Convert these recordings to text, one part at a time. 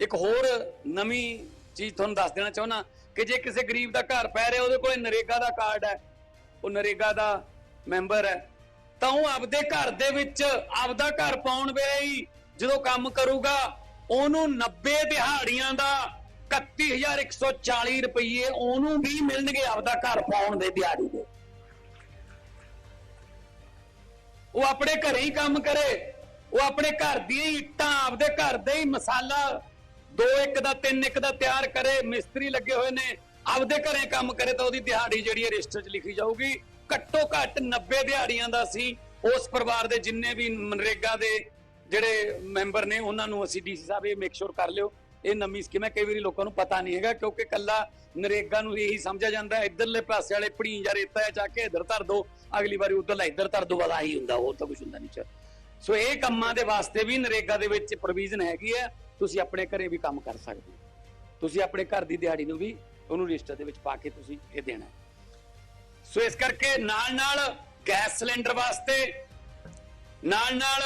ਇੱਕ ਹੋਰ ਨਵੀਂ ਚੀਜ਼ ਤੁਹਾਨੂੰ ਦੱਸ ਦੇਣਾ ਚਾਹੁੰਦਾ ਕਿ ਜੇ ਕਿਸੇ ਗਰੀਬ ਦਾ ਘਰ ਪੈ ਰਿਹਾ, ਉਹਦੇ ਕੋਲੇ ਨਰੇਗਾ ਦਾ ਕਾਰਡ ਹੈ, ਉਹ ਨਰੇਗਾ ਦਾ ਮੈਂਬਰ ਹੈ, ਤਾਂ ਉਹ ਆਪਦੇ ਘਰ ਦੇ ਵਿੱਚ ਆਪਦਾ ਘਰ ਪਾਉਣ ਵੇਲੇ ਹੀ ਜਦੋਂ ਕੰਮ ਕਰੂਗਾ, ਉਹਨੂੰ 90 ਦਿਹਾੜੀਆਂ ਦਾ 31140 ਰੁਪਏ ਉਹਨੂੰ ਵੀ ਮਿਲਣਗੇ ਆਪਦਾ ਘਰ ਪਾਉਣ ਦੇ ਦਿਹਾੜੀ ਦੇ। ਉਹ ਆਪਣੇ ਘਰੇ ਹੀ ਕੰਮ ਕਰੇ, ਉਹ ਆਪਣੇ ਘਰ ਦੀਆਂ ਹੀ ਇੱਟਾਂ ਆਪਦੇ ਘਰ ਦੇ ਹੀ ਮਸਾਲਾ ਦੋ ਇੱਕ ਦਾ ਤਿੰਨ ਇੱਕ ਦਾ ਤਿਆਰ ਕਰੇ ਮਿਸਤਰੀ ਲੱਗੇ ਹੋਏ ਨੇ ਆਪਦੇ ਘਰੇ ਕੰਮ ਕਰੇ ਤਾਂ ਉਹਦੀ ਦਿਹਾੜੀ ਜਿਹੜੀ ਹੈ ਰਜਿਸਟਰ 'ਚ ਲਿਖੀ ਜਾਊਗੀ। ਘੱਟੋ ਘੱਟ 90 ਦਿਹਾੜੀਆਂ ਦਾ ਸੀ ਉਸ ਪਰਿਵਾਰ ਦੇ ਜਿੰਨੇ ਵੀ ਮਨਰੇਗਾ ਦੇ ਜਿਹੜੇ ਮੈਂਬਰ ਨੇ ਉਹਨਾਂ ਨੂੰ ਅਸੀਂ ਡੀਸੀ ਸਾਹਿਬ ਇਹ ਮੇਕ ਸ਼ੋਰ ਕਰ ਲਿਓ। ਇਹ ਨਵੀਂ ਸਕੀਮ ਹੈ ਕਈ ਵਾਰੀ ਲੋਕਾਂ ਨੂੰ ਪਤਾ ਨਹੀਂ ਹੈਗਾ ਕਿਉਂਕਿ ਕੱਲਾ ਨਰੇਗਾ ਨੂੰ ਇਹੀ ਸਮਝਿਆ ਜਾਂਦਾ ਹੈ, ਇੱਧਰਲੇ ਪਾਸੇ ਵਾਲੇ ਪੜੀਂ ਜਾਂ ਰੇਤਾ ਹੈ ਚੱਕ ਕੇ ਇੱਧਰ ਧਰ ਦੋ ਅਗਲੀ ਵਾਰੀ ਉਧਰਲਾ ਇੱਧਰ ਧਰ ਦੋ ਵਾਲਾ ਹੀ ਹੁੰਦਾ ਹੋਰ ਤਾਂ ਕੁਝ ਹੁੰਦਾ ਨਹੀਂ ਸੋ ਇਹ ਕੰਮਾਂ ਦੇ ਵਾਸਤੇ ਵੀ ਨਰੇਗਾ ਦੇ ਵਿੱਚ ਪ੍ਰੋਵੀਜ਼ਨ ਹੈਗੀ ਹੈ। ਤੁਸੀਂ ਆਪਣੇ ਘਰੇ ਵੀ ਕੰਮ ਕਰ ਸਕਦੇ ਹੋ। ਤੁਸੀਂ ਆਪਣੇ ਘਰ ਦੀ ਦਿਹਾੜੀ ਨੂੰ ਵੀ ਉਹਨੂੰ ਰਜਿਸਟਰ ਦੇ ਵਿੱਚ ਪਾ ਕੇ ਤੁਸੀਂ ਇਹ ਦੇਣਾ ਸੋ ਇਸ ਕਰਕੇ ਨਾਲ ਨਾਲ ਗੈਸ ਸਿਲੰਡਰ ਵਾਸਤੇ ਨਾਲ ਨਾਲ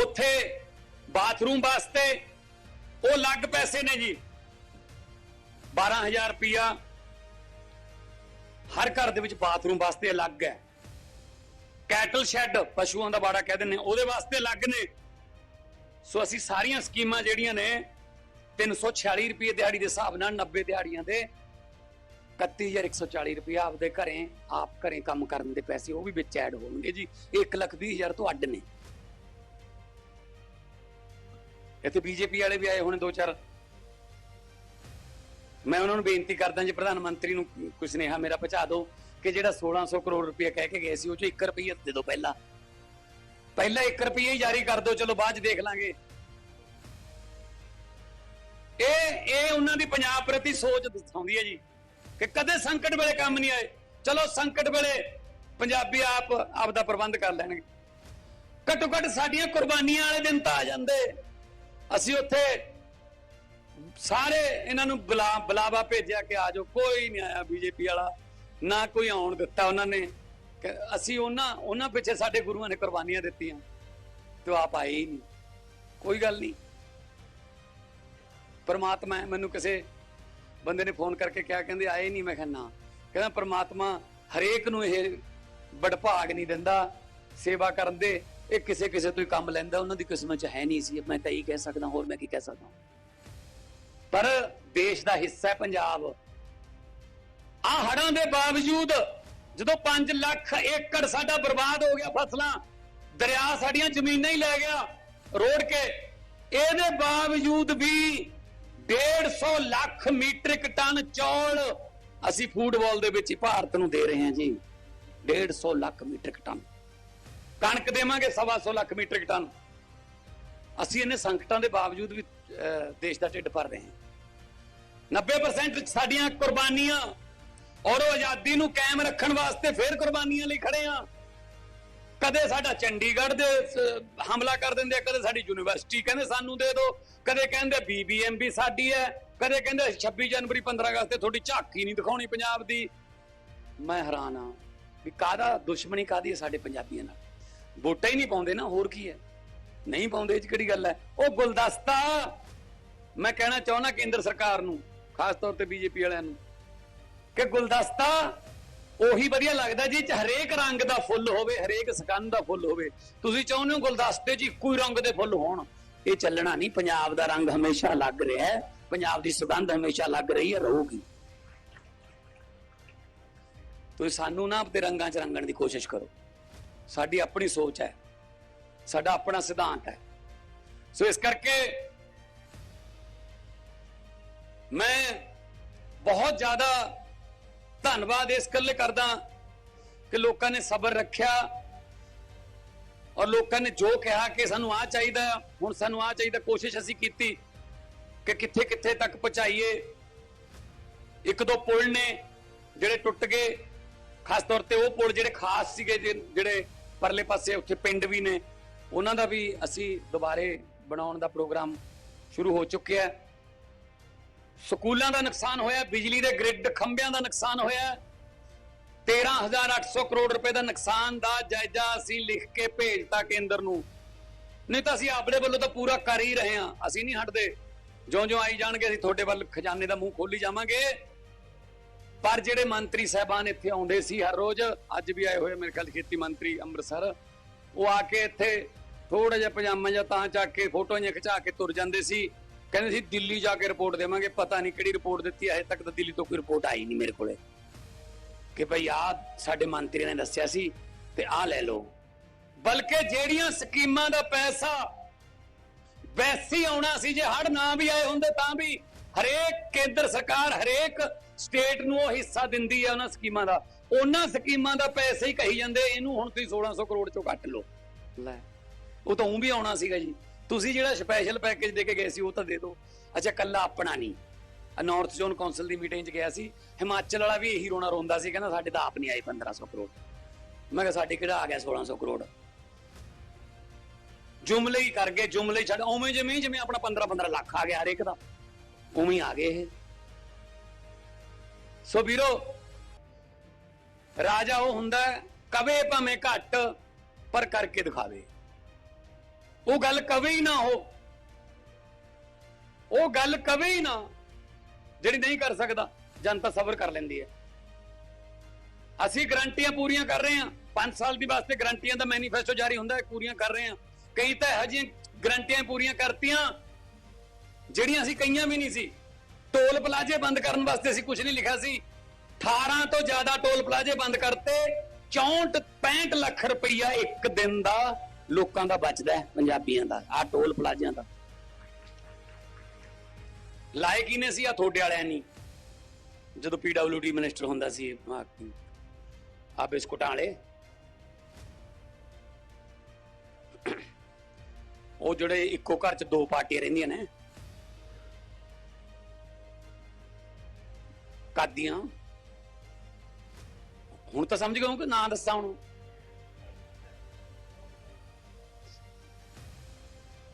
ਉਥੇ ਬਾਥਰੂਮ ਵਾਸਤੇ ਉਹ ਲੱਗ ਪੈਸੇ ਨੇ ਜੀ। 12000 ਰੁਪਿਆ ਹਰ ਘਰ ਦੇ ਵਿੱਚ ਬਾਥਰੂਮ ਵਾਸਤੇ ਅਲੱਗ ਹੈ। ਕੈਟਲ ਸ਼ੈੱਡ ਪਸ਼ੂਆਂ ਦਾ ਬਾੜਾ ਕਹਿ ਦਿੰਦੇ ਨੇ ਉਹਦੇ ਵਾਸਤੇ ਅਲੱਗ ਨੇ। ਸੋ ਅਸੀਂ ਸਾਰੀਆਂ ਸਕੀਮਾਂ ਜਿਹੜੀਆਂ ਨੇ 346 ਰੁਪਏ ਦਿਹਾੜੀ ਦੇ ਹਿਸਾਬ ਨਾਲ 90 ਦਿਹਾੜੀਆਂ ਦੇ 31140 ਰੁਪਏ ਆਪਦੇ ਘਰੇ, ਆਪ ਘਰੇ ਕੰਮ ਕਰਨ ਦੇ ਪੈਸੇ ਉਹ ਵੀ ਵਿੱਚ ਐਡ ਹੋਣਗੇ ਜੀ। 1 ਲੱਖ 20 ਹਜ਼ਾਰ ਤੋਂ ਅੱਡ ਨੇ। ਇੱਥੇ ਬੀਜੇਪੀ ਵਾਲੇ ਵੀ ਆਏ ਹੋਣੇ ਦੋ ਚਾਰ। ਮੈਂ ਉਹਨਾਂ ਨੂੰ ਬੇਨਤੀ ਕਰਦਾ ਜੀ, ਪ੍ਰਧਾਨ ਮੰਤਰੀ ਨੂੰ ਕੋਈ ਸੁਨੇਹਾ ਮੇਰਾ ਪਹੁੰਚਾ ਦਿਓ ਕਿ ਜਿਹੜਾ 1600 ਕਰੋੜ ਰੁਪਏ ਕਹਿ ਕੇ ਗਏ ਸੀ, ਉਹ ਚ 1 ਰੁਪਈਆ ਦੇ ਦਿਓ ਪਹਿਲਾਂ। ਪਹਿਲਾਂ 1 ਰੁਪਈਆ ਹੀ ਜਾਰੀ ਕਰ ਦਿਓ, ਚਲੋ ਬਾਅਦ ਚ ਦੇਖ ਲਾਂਗੇ। ਇਹ ਇਹ ਉਹਨਾਂ ਦੀ ਪੰਜਾਬ ਪ੍ਰਤੀ ਸੋਚ ਦਿਖਾਉਂਦੀ ਹੈ ਜੀ, ਕਿ ਕਦੇ ਸੰਕਟ ਵੇਲੇ ਕੰਮ ਨਹੀਂ ਆਏ। ਚਲੋ ਸੰਕਟ ਵੇਲੇ ਪੰਜਾਬੀ ਆਪ ਆਪ ਦਾ ਪ੍ਰਬੰਧ ਕਰ ਲੈਣਗੇ। ਘੱਟੋ ਘੱਟ ਸਾਡੀਆਂ ਕੁਰਬਾਨੀਆਂ ਵਾਲੇ ਦਿਨ ਤਾਂ ਆ ਜਾਂਦੇ। ਅਸੀਂ ਉੱਥੇ ਸਾਰੇ ਇਹਨਾਂ ਨੂੰ ਬੁਲਾ, ਬੁਲਾਵਾ ਭੇਜਿਆ ਕਿ ਆਜੋ ਕੋਈ ਨਹੀਂ ਆਇਆ ਬੀਜੇਪੀ ਵਾਲਾ, ਨਾ ਕੋਈ ਆਉਣ ਦਿੱਤਾ ਉਹਨਾਂ ਨੇ। ਅਸੀਂ ਉਹਨਾਂ ਉਹਨਾਂ ਪਿੱਛੇ ਸਾਡੇ ਗੁਰੂਆਂ ਨੇ ਕੁਰਬਾਨੀਆਂ ਦਿੱਤੀਆਂ। ਤੇ ਉਹ ਆਪ ਆਏ ਹੀ ਨਹੀਂ। ਕੋਈ ਗੱਲ ਨਹੀਂ। ਪਰਮਾਤਮਾ ਮੈਨੂੰ ਕਿਸੇ ਬੰਦੇ ਨੇ ਫੋਨ ਕਰਕੇ ਕਿਹਾ, ਕਹਿੰਦੇ ਆਏ ਨਹੀਂ। ਮੈਂ ਕਿਹਾ, ਨਾ। ਕਹਿੰਦਾ, ਪਰਮਾਤਮਾ ਹਰੇਕ ਨੂੰ ਇਹ ਵਡਭਾਗ ਨਹੀਂ ਦਿੰਦਾ, ਸੇਵਾ ਕਰਨ ਦੇ। ਇਹ ਕਿਸੇ ਕਿਸੇ ਤੋਂ ਹੀ ਕੰਮ ਲੈਂਦਾ। ਉਹਨਾਂ ਦੀ ਕਿਸਮਤ 'ਚ ਹੈ ਨਹੀਂ ਸੀ। ਮੈਂ ਤਾਂ ਹੀ ਕਹਿ ਸਕਦਾ, ਹੋਰ ਮੈਂ ਕੀ ਕਹਿ ਸਕਦਾ? ਪਰ ਦੇਸ਼ ਦਾ ਹਿੱਸਾ ਹੈ ਪੰਜਾਬ। ਆ ਹੜਾਂ ਦੇ ਬਾਵਜੂਦ ਜਦੋਂ 5 ਲੱਖ ਏਕੜ ਸਾਡਾ ਬਰਬਾਦ ਹੋ ਗਿਆ ਫਸਲਾਂ, ਦਰਿਆ ਸਾਡੀਆਂ ਜ਼ਮੀਨਾਂ ਹੀ ਲੈ ਗਿਆ, ਰੋੜ ਕੇ, ਇਹਦੇ ਬਾਵਜੂਦ ਵੀ 150 ਲੱਖ ਮੀਟ੍ਰਿਕ ਟਨ ਚੌਲ ਅਸੀਂ ਫੂਡਬਾਲ ਦੇ ਵਿੱਚ ਭਾਰਤ ਨੂੰ ਦੇ ਰਹੇ ਹਾਂ ਜੀ 150 ਲੱਖ ਮੀਟ੍ਰਿਕ ਟਨ। ਕਣਕ ਦੇਵਾਂਗੇ 125 ਲੱਖ ਮੀਟ੍ਰਿਕ ਟਨ। ਅਸੀਂ ਇਹਨੇ ਸੰਕਟਾਂ ਦੇ ਬਾਵਜੂਦ ਵੀ ਦੇਸ਼ ਦਾ ਢਿੱਡ ਭਰ ਰਹੇ ਹਾਂ। 90% ਸਾਡੀਆਂ ਕੁਰਬਾਨੀਆਂ ਔਰ ਉਹ ਆਜ਼ਾਦੀ ਨੂੰ ਕਾਇਮ ਰੱਖਣ ਵਾਸਤੇ ਫੇਰ ਕੁਰਬਾਨੀਆਂ ਲਈ ਖੜੇ ਆ। ਕਦੇ ਸਾਡਾ ਚੰਡੀਗੜ੍ਹ ਦੇ ਹਮਲਾ ਕਰ ਦਿੰਦੇ ਆ, ਕਦੇ ਸਾਡੀ ਯੂਨੀਵਰਸਿਟੀ ਕਹਿੰਦੇ ਸਾਨੂੰ ਦੇ ਦਿਓ, ਕਦੇ ਕਹਿੰਦੇ ਬੀਬੀਐਮਬੀ ਸਾਡੀ ਹੈ, ਕਦੇ ਕਹਿੰਦੇ 26 ਜਨਵਰੀ 15 ਅਗਸਤ ਤੇ ਤੁਹਾਡੀ ਝਾਕੀ ਨਹੀਂ ਦਿਖਾਉਣੀ ਪੰਜਾਬ ਦੀ। ਮੈਂ ਹੈਰਾਨ ਆ ਵੀ ਕਾਦਾ ਦੁਸ਼ਮਣੀ ਕਾਦੀ ਹੈ ਸਾਡੇ ਪੰਜਾਬੀਆਂ ਨਾਲ। ਵੋਟਾਂ ਹੀ ਨਹੀਂ ਪਾਉਂਦੇ ਨਾ, ਹੋਰ ਕੀ ਹੈ? ਨਹੀਂ ਪਾਉਂਦੇ, ਇਹ 'ਚ ਕਿਹੜੀ ਗੱਲ ਹੈ? ਉਹ ਗੁਲਦਸਤਾ, ਮੈਂ ਕਹਿਣਾ ਚਾਹੁੰਦਾ ਕੇਂਦਰ ਸਰਕਾਰ ਨੂੰ, ਖਾਸ ਤੌਰ ਤੇ ਬੀਜੇਪੀ ਵਾਲਿਆਂ ਨੂੰ ਕਿ ਗੁਲਦਸਤਾ ਉਹੀ ਵਧੀਆ ਲੱਗਦਾ ਜੀ ਚ ਹਰੇਕ ਰੰਗ ਦਾ ਫੁੱਲ ਹੋਵੇ, ਹਰੇਕ ਸਕੰਦ ਦਾ ਫੁੱਲ ਹੋਵੇ। ਤੁਸੀਂ ਚਾਹੁੰਦੇ ਹੋ ਗੁਲਦਸਤੇ 'ਚ ਇੱਕੋ ਹੀ ਰੰਗ ਦੇ ਫੁੱਲ ਹੋਣ? ਇਹ ਚੱਲਣਾ ਨਹੀਂ, ਪੰਜਾਬ ਦਾ ਰੰਗ ਹਮੇਸ਼ਾ ਲੱਗ ਰਿਹਾ ਹੈ, ਪੰਜਾਬ ਦੀ ਸੁਗੰਧ ਹਮੇਸ਼ਾ ਲੱਗ ਰਹੀ ਹੈ, ਰਹੂਗੀ। ਤੁਸੀਂ ਸਾਨੂੰ ਨਾ ਆਪਣੇ ਰੰਗਾਂ 'ਚ ਰੰਗਣ ਦੀ ਕੋਸ਼ਿਸ਼ ਕਰੋ। ਸਾਡੀ ਆਪਣੀ ਸੋਚ ਹੈ, ਸਾਡਾ ਆਪਣਾ ਸਿਧਾਂਤ ਹੈ। ਸੋ ਇਸ ਕਰਕੇ ਮੈਂ ਬਹੁਤ ਜ਼ਿਆਦਾ ਧੰਨਵਾਦ ਇਸ ਕੱਲੇ ਕਰਦਾ ਕਿ ਲੋਕਾਂ ਨੇ ਸਬਰ ਰੱਖਿਆ ਔਰ ਲੋਕਾਂ ਨੇ ਜੋ ਕਿਹਾ ਕਿ ਸਾਨੂੰ ਆ ਚਾਹੀਦਾ, ਹੁਣ ਸਾਨੂੰ ਆ ਚਾਹੀਦਾ, ਕੋਸ਼ਿਸ਼ ਅਸੀਂ ਕੀਤੀ ਕਿ ਕਿੱਥੇ ਕਿੱਥੇ ਤੱਕ ਪਹੁੰਚਾਈਏ। ਇੱਕ ਦੋ ਪੁਲ ਨੇ ਜਿਹੜੇ ਟੁੱਟ ਗਏ, ਖਾਸ ਤੌਰ ਤੇ ਉਹ ਪੁਲ ਜਿਹੜੇ ਖਾਸ ਸੀਗੇ ਜਿਹੜੇ ਪਰਲੇ ਪਾਸੇ ਉੱਥੇ ਪਿੰਡ ਵੀ ਨੇ, ਉਹਨਾਂ ਦਾ ਵੀ ਅਸੀਂ ਦੁਬਾਰੇ ਬਣਾਉਣ ਦਾ ਪ੍ਰੋਗਰਾਮ ਸ਼ੁਰੂ ਹੋ ਚੁੱਕਿਆ ਹੈ। ਸਕੂਲਾਂ ਦਾ ਨੁਕਸਾਨ ਹੋਇਆ, ਬਿਜਲੀ ਦੇ ਗ੍ਰਿਡ ਖੰਭਿਆਂ ਦਾ ਨੁਕਸਾਨ ਹੋਇਆ। 13800 ਕਰੋੜ ਰੁਪਏ ਦਾ ਨੁਕਸਾਨ ਦਾ ਜਾਇਜ਼ਾ ਅਸੀਂ ਲਿਖ ਕੇ ਭੇਜਤਾ ਕੇਂਦਰ ਨੂੰ। ਨਹੀਂ ਤਾਂ ਅਸੀਂ ਆਪਣੇ ਵੱਲੋਂ ਤਾਂ ਪੂਰਾ ਕਰ ਹੀ ਰਹੇ ਹਾਂ, ਅਸੀਂ ਨਹੀਂ ਹਟਦੇ। ਜਿਉਂ-ਜਿਉਂ ਆਈ ਜਾਣਗੇ, ਅਸੀਂ ਤੁਹਾਡੇ ਵੱਲ ਖਜ਼ਾਨੇ ਦਾ ਮੂੰਹ ਖੋਲੀ ਜਾਵਾਂਗੇ। ਪਰ ਜਿਹੜੇ ਮੰਤਰੀ ਸਾਹਿਬਾਨ ਇੱਥੇ ਆਉਂਦੇ ਸੀ ਹਰ ਰੋਜ਼, ਅੱਜ ਵੀ ਆਏ ਹੋਏ ਮੇਰੇ ਖਿਆਲ ਖੇਤੀ ਮੰਤਰੀ ਅੰਮ੍ਰਿਤਸਰ, ਉਹ ਆ ਕੇ ਇੱਥੇ ਥੋੜਾ ਜਿਹਾ ਪਜਾਮਾ ਜਾਂ ਤਾਂ ਚੱਕ ਕੇ ਫੋਟੋਆਂ ਜਿਹੀਆਂ ਖਿਚਾ ਕੇ ਤੁਰ ਜਾਂਦੇ ਸੀ। ਕਹਿੰਦੇ ਸੀ ਦਿੱਲੀ ਜਾ ਕੇ ਰਿਪੋਰਟ ਦੇਵਾਂਗੇ ਪਤਾ ਨਹੀਂ ਕਿਹੜੀ ਰਿਪੋਰਟ ਦਿੱਤੀ ਅਜੇ ਤੱਕ ਤਾਂ ਦਿੱਲੀ ਤੋਂ ਕੋਈ ਰਿਪੋਰਟ ਆਈ ਨਹੀਂ ਮੇਰੇ ਕੋਲੇ। ਕਿ ਭਈ ਆ ਸਾਡੇ ਮੰਤਰੀ ਨੇ ਦੱਸਿਆ ਸੀ ਤੇ ਆ ਲੈ ਲਓ। ਬਲਕਿ ਜਿਹੜੀਆਂ ਸਕੀਮਾਂ ਦਾ ਪੈਸਾ ਵੈਸੀ ਆਉਣਾ ਸੀ ਜੇ ਹੜ ਨਾ ਵੀ ਆਏ ਹੁੰਦੇ ਤਾਂ ਵੀ ਹਰੇਕ ਕੇਂਦਰ ਸਰਕਾਰ ਹਰੇਕ ਸਟੇਟ ਨੂੰ ਉਹ ਹਿੱਸਾ ਦਿੰਦੀ ਹੈ ਉਹਨਾਂ ਸਕੀਮਾਂ ਦਾ। ਉਹਨਾਂ ਸਕੀਮਾਂ ਦਾ ਪੈਸੇ ਹੀ ਕਹੀ ਜਾਂਦੇ ਇਹਨੂੰ ਹੁਣ ਤੁਸੀਂ 1600 ਕਰੋੜ ਚੋਂ ਕੱਟ ਲਓ। ਲੈ। ਉਹ ਤਾਂ ਉਹ ਵੀ ਆਉਣਾ ਸੀਗਾ ਜੀ। ਤੁਸੀਂ ਜਿਹੜਾ ਸਪੈਸ਼ਲ ਪੈਕੇਜ ਦੇ ਕੇ ਗਏ ਸੀ, ਉਹ ਤਾਂ ਦੇ ਦਿਓ। ਅੱਛਾ, ਕੱਲਾ ਆਪਣਾ ਨਹੀਂ। ਨਾਰਥ ਜ਼ੋਨ ਕੌਂਸਲ ਦੀ ਮੀਟਿੰਗ 'ਚ ਗਿਆ ਸੀ। ਹਿਮਾਚਲ ਵਾਲਾ ਵੀ ਇਹੀ ਰੋਣਾ ਰੋਂਦਾ ਸੀ, ਕਹਿੰਦਾ ਸਾਡੇ ਤਾਂ ਆਪ ਨਹੀਂ ਆਏ 1500 ਕਰੋੜ। ਮੈਂ ਕਿਹਾ ਸਾਡੇ ਕਿਹੜਾ ਆ ਗਿਆ 1600 ਕਰੋੜ। ਜੁਮਲੇ ਹੀ ਕਰ ਗਏ, ਜੁਮਲੇ ਹੀ ਛੱਡ ਉਵੇਂ ਜਿਵੇਂ ਜਿਵੇਂ ਆਪਣਾ 15 15 ਲੱਖ ਆ ਗਿਆ ਹਰੇਕ ਦਾ। ਉਵੇਂ ਆ ਗਏ ਇਹ। ਸੋ ਵੀਰੋ, ਰਾਜਾ ਉਹ ਹੁੰਦਾ ਕਵੇ ਭਾਵੇਂ ਘੱਟ, ਪਰ ਕਰਕੇ ਦਿਖਾਵੇ। ਉਹ ਗੱਲ ਕਵੇ ਹੀ ਨਾ ਹੋ ਉਹ ਗੱਲ ਕਵੇ ਹੀ ਨਾ, ਜਿਹੜੀ ਨਹੀਂ ਕਰ ਸਕਦਾ ਜਨਤਾ ਸਬਰ ਕਰ ਲੈਂਦੀ ਹੈ। ਅਸੀਂ ਗਰੰਟੀਆਂ ਪੂਰੀਆਂ ਕਰ ਰਹੇ ਹਾਂ। 5 ਸਾਲ ਦੀ ਵਾਸਤੇ ਗਰੰਟੀਆਂ ਦਾ ਮੈਨੀਫੈਸਟੋ ਜਾਰੀ ਹੁੰਦਾ ਹੈ, ਪੂਰੀਆਂ ਕਰ ਰਹੇ ਹਾਂ। ਕਈ ਤਾਂ ਇਹੋ ਜਿਹੀਆਂ ਗਰੰਟੀਆਂ ਪੂਰੀਆਂ ਕਰਤੀਆਂ, ਜਿਹੜੀਆਂ ਅਸੀਂ ਕਈਆਂ ਵੀ ਨਹੀਂ ਸੀ। ਟੋਲ ਪਲਾਜ਼ੇ ਬੰਦ ਕਰਨ ਵਾਸਤੇ ਅਸੀਂ ਕੁਝ ਨਹੀਂ ਲਿਖਿਆ ਸੀ। 18 ਤੋਂ ਜ਼ਿਆਦਾ ਟੋਲ ਪਲਾਜ਼ੇ ਬੰਦ ਕਰਤੇ 64 65 ਲੱਖ ਰੁਪਈਆ ਇੱਕ ਦਿਨ ਦਾ ਲੋਕਾਂ ਦਾ ਬਚਦਾ ਪੰਜਾਬੀਆਂ ਦਾ ਆ ਟੋਲ ਪਲਾਜ਼ਿਆਂ ਦਾ। ਲਾਏ ਕਿਨੇ ਸੀ ਆ ਤੁਹਾਡੇ ਵਾਲਿਆਂ ਨਹੀਂ ਜਦੋਂ ਪੀਡਬਲਯੂਡੀ ਮਿਨਿਸਟਰ ਹੁੰਦਾ ਸੀ ਆ ਬਿਸਕੁਟਾਂ ਵਾਲੇ। ਉਹ ਜਿਹੜੇ ਇੱਕੋ ਘਰ 'ਚ ਦੋ ਪਾਰਟੀਆਂ ਰਹਿੰਦੀਆਂ ਨੇ। ਕਾਦੀਆਂ। ਹੁਣ ਤਾਂ ਸਮਝ ਗਏ ਕਿ ਨਾਂ ਦੱਸਾਂ ਹੁਣ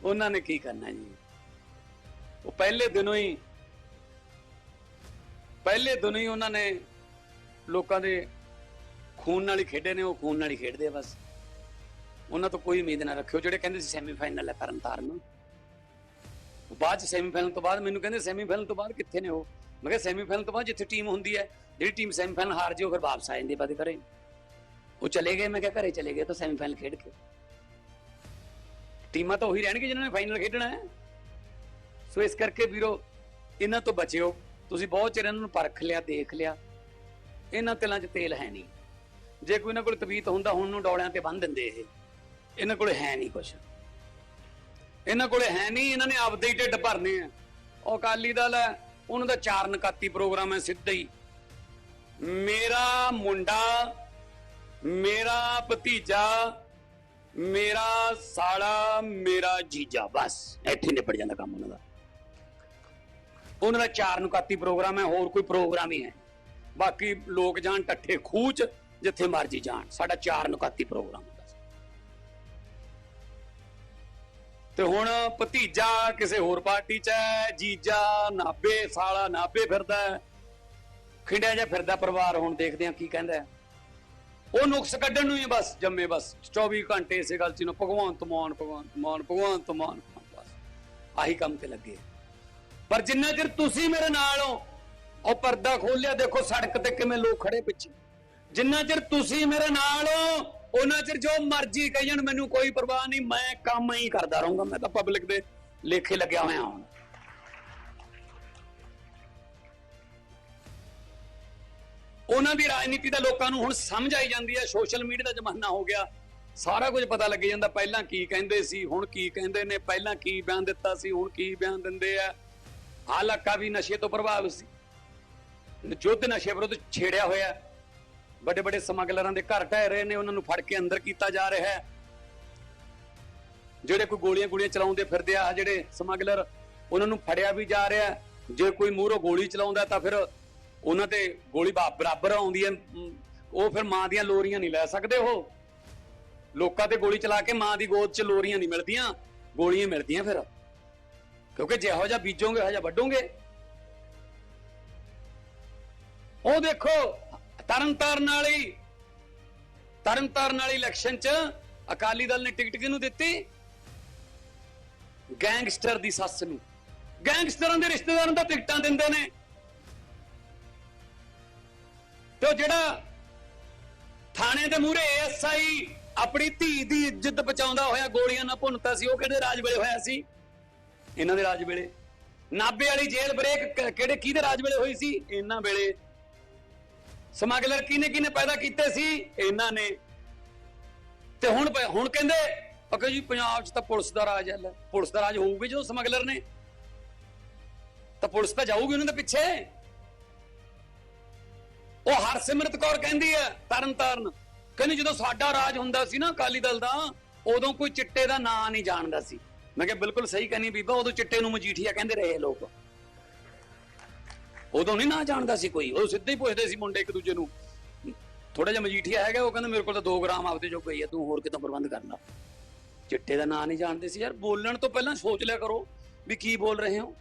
ਉਹਨਾਂ ਨੇ ਕੀ ਕਰਨਾ ਜੀ? ਉਹ ਪਹਿਲੇ ਦਿਨੋਂ ਹੀ, ਪਹਿਲੇ ਦਿਨੋਂ ਹੀ ਉਹਨਾਂ ਨੇ ਲੋਕਾਂ ਦੇ ਖੂਨ ਨਾਲ ਹੀ ਖੇਡੇ ਨੇ, ਉਹ ਖੂਨ ਨਾਲ ਹੀ ਖੇਡਦੇ ਆ ਬਸ। ਉਹਨਾਂ ਤੋਂ ਕੋਈ ਉਮੀਦ ਨਾ ਰੱਖਿਓ। ਜਿਹੜੇ ਕਹਿੰਦੇ ਸੀ ਸੈਮੀਫਾਈਨਲ ਹੈ ਤਰਨ ਤਾਰਨ ਉਹ ਬਾਅਦ ਚ ਸੈਮੀਫਾਈਨਲ ਤੋਂ ਬਾਅਦ ਮੈਨੂੰ ਕਹਿੰਦੇ ਸੈਮੀਫਾਈਨਲ ਤੋਂ ਬਾਅਦ ਕਿੱਥੇ ਨੇ ਉਹ? ਮੈਂ ਕਿਹਾ ਸੈਮੀਫਾਈਨਲ ਤੋਂ ਬਾਅਦ ਜਿੱਥੇ ਟੀਮ ਹੁੰਦੀ ਹੈ, ਜਿਹੜੀ ਟੀਮ ਸੈਮੀਫਾਈਨਲ ਹਾਰ ਜੇ ਉਹ ਫਿਰ ਵਾਪਸ ਆ ਜਾਂਦੀ ਬਾਦੇ ਘਰੇ। ਉਹ ਚਲੇ ਗਏ, ਮੈਂ ਕਿਹਾ ਘਰੇ ਚਲੇ ਗਏ ਤਾਂ ਸੈਮੀਫਾਈਨਲ ਖੇਡ ਕੇ। ਟੀਮਾਂ ਤਾਂ ਉਹੀ ਰਹਿਣਗੇ ਜਿਨ੍ਹਾਂ ਨੇ ਫਾਈਨਲ ਖੇਡਣਾ ਹੈ। ਸੋ ਇਸ ਕਰਕੇ ਵੀਰੋ, ਇਹਨਾਂ ਤੋਂ ਬਚਿਓ। ਤੁਸੀਂ ਬਹੁਤ ਚਿਰ ਇਹਨਾਂ ਨੂੰ ਪਰਖ ਲਿਆ, ਦੇਖ ਲਿਆ। ਇਹਨਾਂ ਤਿਲਾਂ 'ਚ ਤੇਲ ਹੈ ਨਹੀਂ। ਜੇ ਕੋਈ ਇਹਨਾਂ ਕੋਲ ਤਵੀਤ ਹੁੰਦਾ, ਹੁਣ ਨੂੰ ਡੌਲਿਆਂ ਤੇ ਬੰਨ ਦਿੰਦੇ ਇਹ। ਇਹਨਾਂ ਕੋਲੇ ਹੈ ਨਹੀਂ ਕੁਝ ਇਹਨਾਂ ਕੋਲ ਹੈ ਨਹੀਂ, ਇਹਨਾਂ ਨੇ ਆਪਦੇ ਹੀ ਢਿੱਡ ਭਰਨੇ ਆ। ਉਹ ਅਕਾਲੀ ਦਲ ਹੈ, ਉਹਨਾਂ ਦਾ ਚਾਰ ਨਕਾਤੀ ਪ੍ਰੋਗਰਾਮ ਹੈ ਸਿੱਧਾ ਹੀ। ਮੇਰਾ ਮੁੰਡਾ, ਮੇਰਾ ਭਤੀਜਾ ਮੇਰਾ ਸਾਲਾ, ਮੇਰਾ ਜੀਜਾ, ਬਸ ਇੱਥੇ ਨਿਪਟ ਜਾਂਦਾ ਕੰਮ ਉਹਨਾਂ ਦਾ ਉਹਨਾਂ ਦਾ ਚਾਰ ਨੁਕਾਤੀ ਪ੍ਰੋਗਰਾਮ ਹੈ, ਹੋਰ ਕੋਈ ਪ੍ਰੋਗਰਾਮ ਹੀ ਹੈ ਬਾਕੀ ਲੋਕ ਜਾਣ ਟੱਠੇ ਖੂਚ, ਜਿੱਥੇ ਮਰਜ਼ੀ ਜਾਣ ਸਾਡਾ ਚਾਰ ਨੁਕਾਤੀ ਪ੍ਰੋਗਰਾਮ ਹੁੰਦਾ ਸੀ। ਤੇ ਹੁਣ ਭਤੀਜਾ ਕਿਸੇ ਹੋਰ ਪਾਰਟੀ ਚ ਹੈ, ਜੀਜਾ ਨਾਬੇ ਸਾਲਾ ਨਾਬੇ ਫਿਰਦਾ ਹੈ। ਖਿੰਡਿਆ ਜਿਹਾ ਫਿਰਦਾ, ਪਰਿਵਾਰ ਹੁਣ ਦੇਖਦੇ ਆ ਕੀ ਕਹਿੰਦਾ ਹੈ। ਉਹ ਨੁਕਸ ਕੱਢਣ ਨੂੰ ਹੀ ਬਸ, ਜੰਮੇ ਬਸ। 24 ਘੰਟੇ ਇਸੇ ਗੱਲ ਚ ਨੂੰ, ਭਗਵਾਨ ਮਾਨ ਭਗਵਾਨ ਮਾਨ ਭਗਵਾਨ ਮਾਨ ਬਸ ਆਹੀ ਕੰਮ ਤੇ ਲੱਗੇ ਪਰ ਜਿੰਨਾ ਚਿਰ ਤੁਸੀਂ ਮੇਰੇ ਨਾਲ ਹੋ, ਉਹ ਪਰਦਾ ਖੋਲਿਆ ਦੇਖੋ ਸੜਕ ਤੇ ਕਿਵੇਂ ਲੋਕ ਖੜੇ ਪਿੱਛੇ। ਜਿੰਨਾ ਚਿਰ ਤੁਸੀਂ ਮੇਰੇ ਨਾਲ ਹੋ, ਉਹਨਾਂ ਚਿਰ ਜੋ ਮਰਜ਼ੀ ਕਹੀ ਜਾਣ ਮੈਨੂੰ ਕੋਈ ਪਰਵਾਹ ਨਹੀਂ, ਮੈਂ ਕੰਮ ਹੀ ਕਰਦਾ ਰਹੂੰਗਾ। ਮੈਂ ਤਾਂ ਪਬਲਿਕ ਦੇ ਲੇਖੇ ਲੱਗਿਆ ਹੋਇਆ ਹਾਂ। ਉਹਨਾਂ ਦੀ ਰਾਜਨੀਤੀ ਦਾ ਲੋਕਾਂ ਨੂੰ ਹੁਣ ਸਮਝ ਆਈ ਜਾਂਦੀ ਹੈ, ਸੋਸ਼ਲ ਮੀਡੀਆ ਦਾ ਜ਼ਮਾਨਾ ਹੋ ਗਿਆ। ਸਾਰਾ ਕੁਝ ਪਤਾ ਲੱਗ ਜਾਂਦਾ, ਪਹਿਲਾਂ ਕੀ ਕਹਿੰਦੇ ਸੀ, ਹੁਣ ਕੀ ਕਹਿੰਦੇ ਨੇ, ਪਹਿਲਾਂ ਕੀ ਬਿਆਨ ਦਿੱਤਾ ਸੀ, ਹੁਣ ਕੀ ਬਿਆਨ ਦਿੰਦੇ ਆ। ਆਹ ਵੀ ਨਸ਼ੇ ਤੋਂ ਪ੍ਰਭਾਵਿਤ ਸੀ। ਯੁੱਧ ਨਸ਼ੇ ਵਿਰੁੱਧ ਛੇੜਿਆ ਹੋਇਆ ਵੱਡੇ ਵੱਡੇ ਸਮਗਲਰਾਂ ਦੇ ਘਰ ਢਹਿ ਰਹੇ ਨੇ, ਉਹਨਾਂ ਨੂੰ ਫੜ ਕੇ ਅੰਦਰ ਕੀਤਾ ਜਾ ਰਿਹਾ ਹੈ। ਜਿਹੜੇ ਕੋਈ ਗੋਲੀਆਂ ਗੋਲੀਆਂ ਚਲਾਉਂਦੇ ਫਿਰਦੇ ਆ, ਆਹ ਜਿਹੜੇ ਸਮਗਲਰ, ਉਹਨਾਂ ਨੂੰ ਫੜਿਆ ਵੀ ਜਾ ਰਿਹਾ ਜੇ ਕੋਈ ਮੂਹਰੋਂ ਗੋਲੀ ਚਲਾਉਂਦਾ ਤਾਂ ਫਿਰ ਉਹਨਾਂ ਤੇ ਗੋਲੀ ਬਰਾਬਰ ਆਉਂਦੀ ਹੈ ਉਹ ਫਿਰ ਮਾਂ ਦੀਆਂ ਲੋਰੀਆਂ ਨਹੀਂ ਲੈ ਸਕਦੇ ਉਹ। ਲੋਕਾਂ ਤੇ ਗੋਲੀ ਚਲਾ ਕੇ ਮਾਂ ਦੀ ਗੋਦ 'ਚ ਲੋਰੀਆਂ ਨਹੀਂ ਮਿਲਦੀਆਂ, ਗੋਲੀਆਂ ਮਿਲਦੀਆਂ ਫਿਰ। ਕਿਉਂਕਿ ਜਿਹੋ ਜਿਹਾ ਬੀਜੋਗੇ ਜਿਹਾ ਵੱਢੋਗੇ। ਉਹ ਦੇਖੋ, ਤਰਨਤਾਰਨ ਵਾਲੀ ਤਰਨਤਾਰਨ ਵਾਲੀ ਇਲੈਕਸ਼ਨ 'ਚ ਅਕਾਲੀ ਦਲ ਨੇ ਟਿਕਟ ਕਿਹਨੂੰ ਦਿੱਤੀ? ਗੈਂਗਸਟਰ ਦੀ ਸੱਸ ਨੂੰ। ਗੈਂਗਸਟਰਾਂ ਦੇ ਰਿਸ਼ਤੇਦਾਰਾਂ ਦਾ ਟਿਕਟਾਂ ਦਿੰਦੇ ਨੇ। ਤੇ ਉਹ ਜਿਹੜਾ ਥਾਣੇ ਦੇ ਮੂਹਰੇ ਐਸਆਈ ਆਪਣੀ ਧੀ ਦੀ ਇੱਜ਼ਤ ਬਚਾਉਂਦਾ ਹੋਇਆ ਗੋਲੀਆਂ ਨਾਲ ਭੁੰਨਤਾ ਸੀ, ਉਹ ਕਿਹੜੇ ਰਾਜ ਵੇਲੇ ਹੋਇਆ ਸੀ? ਇਹਨਾਂ ਦੇ ਰਾਜ ਵੇਲੇ। ਨਾਬੇ ਵਾਲੀ ਜੇਲ੍ਹ ਬ੍ਰੇਕ ਕਿਹੜੇ, ਕਿਹਦੇ ਰਾਜ ਵੇਲੇ ਹੋਈ ਸੀ? ਇਹਨਾਂ ਵੇਲੇ। ਸਮਗਲਰ ਕਿਹਨੇ ਕਿਹਨੇ ਪੈਦਾ ਕੀਤੇ ਸੀ? ਇਹਨਾਂ ਨੇ। ਤੇ ਹੁਣ ਹੁਣ ਕਹਿੰਦੇ ਅਕੇ ਜੀ, ਪੰਜਾਬ 'ਚ ਤਾਂ ਪੁਲਿਸ ਦਾ ਰਾਜ ਹੈ ਪੁਲਿਸ ਦਾ ਰਾਜ ਹੋਊਗਾ ਜਦੋਂ ਸਮਗਲਰ ਨੇ। ਤਾਂ ਪੁਲਿਸ ਤਾਂ ਜਾਊਗੀ ਉਹਨਾਂ ਦੇ ਪਿੱਛੇ। ਉਹ ਹਰਸਿਮਰਤ ਕੌਰ ਕਹਿੰਦੀ ਹੈ ਤਰਨ ਤਾਰਨ ਕਹਿੰਦੀ ਜਦੋਂ ਸਾਡਾ ਰਾਜ ਹੁੰਦਾ ਸੀ ਨਾ ਅਕਾਲੀ ਦਲ ਦਾ, ਉਦੋਂ ਕੋਈ ਚਿੱਟੇ ਦਾ ਨਾਂ ਨਹੀਂ ਜਾਣਦਾ ਸੀ। ਮੈਂ ਕਿਹਾ ਬਿਲਕੁਲ ਸਹੀ ਕਹਿੰਦੀ ਬੀਬਾ, ਉਦੋਂ ਚਿੱਟੇ ਨੂੰ ਮਜੀਠੀਆ ਕਹਿੰਦੇ ਰਹੇ ਲੋਕ। ਉਦੋਂ ਨਹੀਂ ਨਾ ਜਾਣਦਾ ਸੀ ਕੋਈ ਉਹ ਸਿੱਧੇ ਹੀ ਪੁੱਛਦੇ ਸੀ ਮੁੰਡੇ ਇੱਕ ਦੂਜੇ ਨੂੰ। ਥੋੜਾ ਜਿਹਾ ਮਜੀਠੀਆ ਹੈਗਾ, ਉਹ ਕਹਿੰਦਾ ਮੇਰੇ ਕੋਲ ਤਾਂ 2 ਗ੍ਰਾਮ ਆਪਦੇ ਜੋ ਗਈ ਹੈ, ਤੂੰ ਹੋਰ ਕਿਤੋਂ ਪ੍ਰਬੰਧ ਕਰਨਾ? ਚਿੱਟੇ ਦਾ ਨਾਂ ਨਹੀਂ ਜਾਣਦੇ ਸੀ ਯਾਰ, ਬੋਲਣ ਤੋਂ ਪਹਿਲਾਂ ਸੋਚ ਲਿਆ ਕਰੋ ਵੀ ਕੀ ਬੋਲ ਰਹੇ ਹੋ।